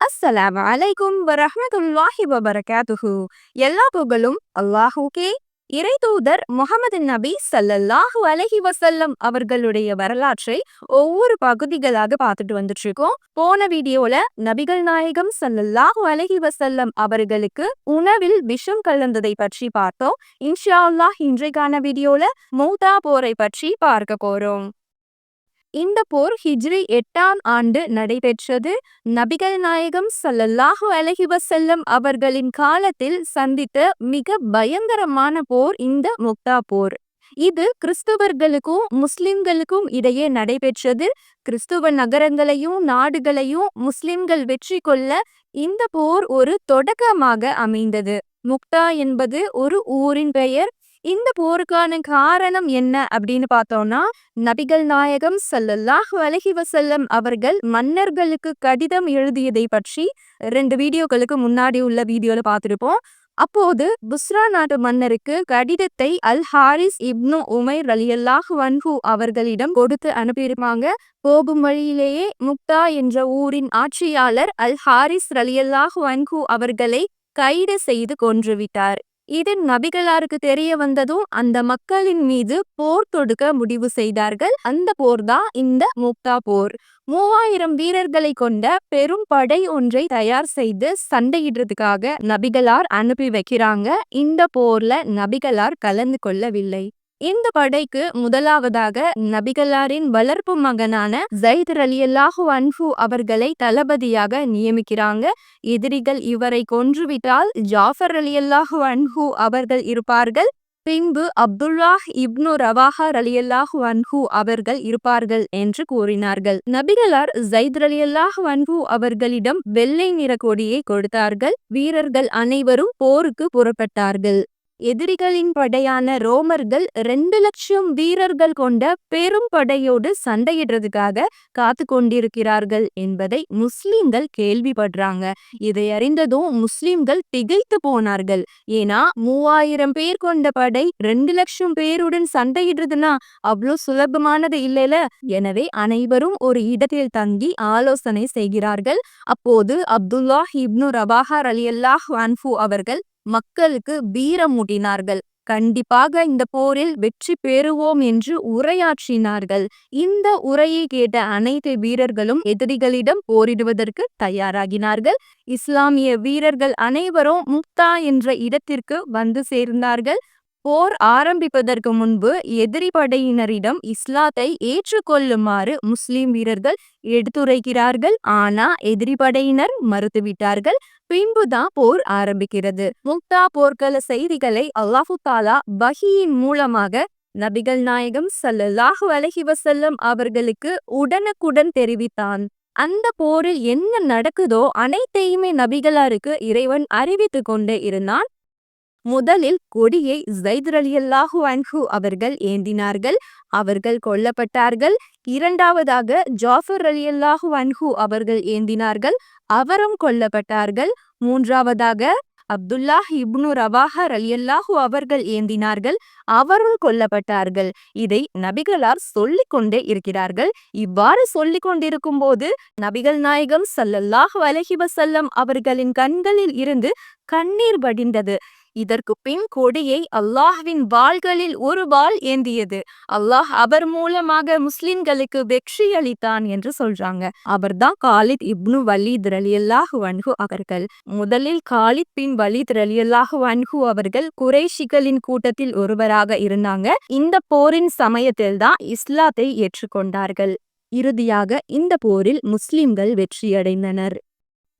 அஸ்ஸலாமு அலைக்கும் வரஹ்மத்துல்லாஹி வபரகாத்துஹு. எல்லா புகழும் அல்லாஹுக்கே. இறை தூதர் முகமது நபி சல்லல்லாஹு அலஹி வசல்லம் அவர்களுடைய வரலாற்றை ஒவ்வொரு பகுதிகளாக பார்த்துட்டு வந்துட்டு இருக்கோம் போன வீடியோல நபிகள் நாயகம் சல்லல்லாஹு அலஹி வசல்லம் அவர்களுக்கு உணவில் விஷம் கலந்ததை பற்றி பார்த்தோம். இன்ஷா அல்லாஹ் இன்றைக்கான வீடியோல மௌதா போரை பற்றி பார்க்க போறோம். இந்த போர் ஹிஜ்ரி எட்டாம் ஆண்டு நடைபெற்றது. நபிகள் நாயகம் சல்லல்லாஹு அலஹிவசல்லம் அவர்களின் காலத்தில் சந்தித்த மிக பயங்கரமான போர் இந்த முக்தா போர். இது கிறிஸ்தவர்களுக்கும் முஸ்லிம்களுக்கும் இடையே நடைபெற்றது. கிறிஸ்துவ நகரங்களையும் நாடுகளையும் முஸ்லிம்கள் வெற்றி கொள்ள இந்த போர் ஒரு தொடக்கமாக அமைந்தது. முக்தா என்பது ஒரு ஊரின் பெயர். இந்த போருக்கான காரணம் என்ன அப்படின்னு பார்த்தோம்னா நபிகள் நாயகம் சல்லல்லாஹ் அலைஹி வசல்லம் அவர்கள் மன்னர்களுக்கு கடிதம் எழுதியதை பற்றி ரெண்டு வீடியோக்களுக்கு முன்னாடி உள்ள வீடியோல பார்த்துருப்போம். அப்போது புஸ்ரா நாட்டு மன்னருக்கு கடிதத்தை அல் ஹாரிஸ் இப்னு உமைர் அலியல்லாஹ் வன்ஹு அவர்களிடம் கொடுத்து அனுப்பியிருப்பாங்க. போகும் வழியிலேயே முக்தா என்ற ஊரின் ஆட்சியாளர் அல் ஹாரிஸ் அலியல்லாஹ் வன்ஹு அவர்களை கைது செய்து கொன்றுவிட்டார் இது நபிகளாருக்கு தெரிய வந்ததும் அந்த மக்களின் மீது போர் தொடுக்க முடிவு செய்தார்கள். அந்த போர் தான் இந்த முக்தா போர். மூவாயிரம் வீரர்களை கொண்ட பெரும் படை ஒன்றை தயார் செய்து சண்டையிடுறதுக்காக நபிகளார் அனுப்பி வைக்கிறாங்க. இந்த போர்ல நபிகளார் கலந்து கொள்ளவில்லை. இந்த படைக்கு முதலாவதாக நபிகளாரின் வளர்ப்பு மகனான ஜயித் அலியல்லாஹு அன்ஹு அவர்களை தளபதியாக நியமிக்கிறாங்க. எதிரிகள் இவரை கொன்றுவிட்டால் ஜாஃபர் அலியல்லாஹு அன்ஹு அவர்கள் இருப்பார்கள். பின்பு அப்துல்லாஹ் இப்னு ரவாஹா அலியல்லாஹ் அன்ஹு அவர்கள் இருப்பார்கள் என்று கூறினார்கள். நபிகளார் ஜயித் அலியல்லாஹு அன்ஹு அவர்களிடம் வெள்ளை நிற கொடியை கொடுத்தார்கள். வீரர்கள் அனைவரும் போருக்கு புறப்பட்டார்கள். எதிரிகளின் படையான ரோமர்கள் ரெண்டு லட்சம் வீரர்கள் கொண்ட பெரும் படையோடு சண்டையிடுறதுக்காக காத்து கொண்டிருக்கிறார்கள் என்பதை முஸ்லிம்கள் கேள்விப்படுறாங்க. இதை அறிந்ததும் முஸ்லிம்கள் திகைத்து போனார்கள். ஏன்னா மூவாயிரம் பேர் கொண்ட படை ரெண்டு லட்சம் பேருடன் சண்டையிடுறதுன்னா அவ்வளோ சுலபமானது இல்லைல? எனவே அனைவரும் ஒரு இடத்தில் தங்கி ஆலோசனை செய்கிறார்கள். அப்போது அப்துல்லா இப்னு ரபாஹர் அலி அல்லாஹ் அவர்கள் மக்களுக்கு வீரமூட்டினார்கள் கண்டிப்பாக இந்த போரில் வெற்றி பெறுவோம் என்று உரையாற்றினார்கள். இந்த உரையை கேட்ட அனைத்து வீரர்களும் எதிரிகளிடம் போரிடுவதற்கு தயாராகினார்கள். இஸ்லாமிய வீரர்கள் அனைவரும் முக்தா என்ற இடத்திற்கு வந்து சேர்ந்தார்கள். போர் ஆரம்பிப்பதற்கு முன்பு எதிரி படையினரிடம் இஸ்லாத்தை ஏற்றுக்கொள்ளுமாறு முஸ்லிம் வீரர்கள் எடுத்துரைக்கிறார்கள். ஆனா எதிரி படையினர் மறுத்துவிட்டார்கள். பின்புதான் போர் ஆரம்பிக்கிறது. முக்தா போர்க்கள செய்திகளை அல்லாஹு தாலா பஹியின் மூலமாக நபிகள் நாயகம் சல்லல்லாஹு அலஹி வசல்லம் அவர்களுக்கு உடனுக்குடன் தெரிவித்தான். அந்த போரில் என்ன நடக்குதோ அனைத்தையுமே நபிகளாருக்கு இறைவன் அறிவித்து கொண்டே இருந்தான். முதலில் கொடியை ஜைத் அன்ஹு அவர்கள் ஏந்தினார்கள். அவர்கள் கொல்லப்பட்டார்கள். இரண்டாவதாக ஜாஃபர் அலியல்லாஹு அன்ஹு அவர்கள் ஏந்தினார்கள். அவரும் கொல்லப்பட்டார்கள். மூன்றாவதாக அப்துல்லாஹ் இப்னு ரவாஹர் அலியல்லாஹு அவர்கள் ஏந்தினார்கள். அவரும் கொல்லப்பட்டார்கள். இதை நபிகளார் சொல்லிக் கொண்டே இருக்கிறார்கள். இவ்வாறு சொல்லிக் கொண்டிருக்கும் போது நபிகள் நாயகம் சல்லல்லாஹு அலஹிவசல்லம் அவர்களின் கண்களில் இருந்து கண்ணீர் வடிந்தது. இதற்கு பின் கொடியை அல்லாஹ்வின் வாள்களில் ஒரு வாள் ஏந்தியது. அல்லாஹ் அவர் மூலமாக முஸ்லிம்களுக்கு வெற்றி அளித்தான் என்று சொல்றாங்க. அவர்தான் காலித் இப்னு வலீத் ரலியல்லாஹு வன்ஹு அவர்கள். முதலில் காலித் பின் வலீத் ரலியல்லாஹு வன்ஹு அவர்கள் குறைஷிகளின் கூட்டத்தில் ஒருவராக இருந்தாங்க. இந்த போரின் சமயத்தில் தான் இஸ்லாத்தை ஏற்றுக்கொண்டார்கள். இறுதியாக இந்த போரில் முஸ்லிம்கள் வெற்றியடைந்தனர்.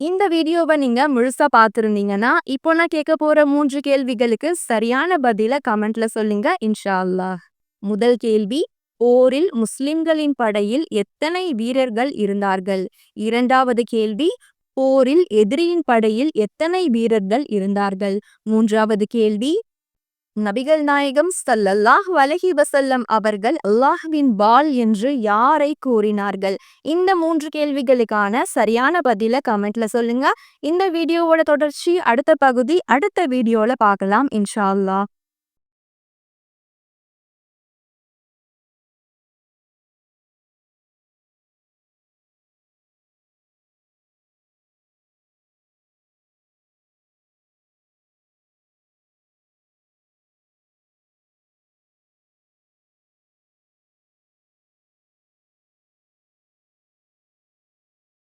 இந்த வீடியோவை நீங்க முழுசா பார்த்துருந்தீங்கன்னா இப்போ நான் கேட்க போற மூன்று கேள்விகளுக்கு சரியான பதில கமெண்ட்ல சொல்லுங்க இன்ஷா அல்லாஹ் முதல் கேள்வி போரில் முஸ்லிம்களின் படையில் எத்தனை வீரர்கள் இருந்தார்கள்? இரண்டாவது கேள்வி போரில் எதிரியின் படையில் எத்தனை வீரர்கள் இருந்தார்கள்? மூன்றாவது கேள்வி நபிகள் நாயகம் சல்லல்லாஹ் வலஹி வசல்லம் அவர்கள் அல்லாஹ்வின் பால் என்று யாரை கூறினார்கள்? இந்த மூன்று கேள்விகளுக்கான சரியான பதில கமெண்ட்ல சொல்லுங்க. இந்த வீடியோவோட தொடர்ச்சி அடுத்த பகுதி அடுத்த வீடியோல பார்க்கலாம் இன்ஷா அல்லாஹ்.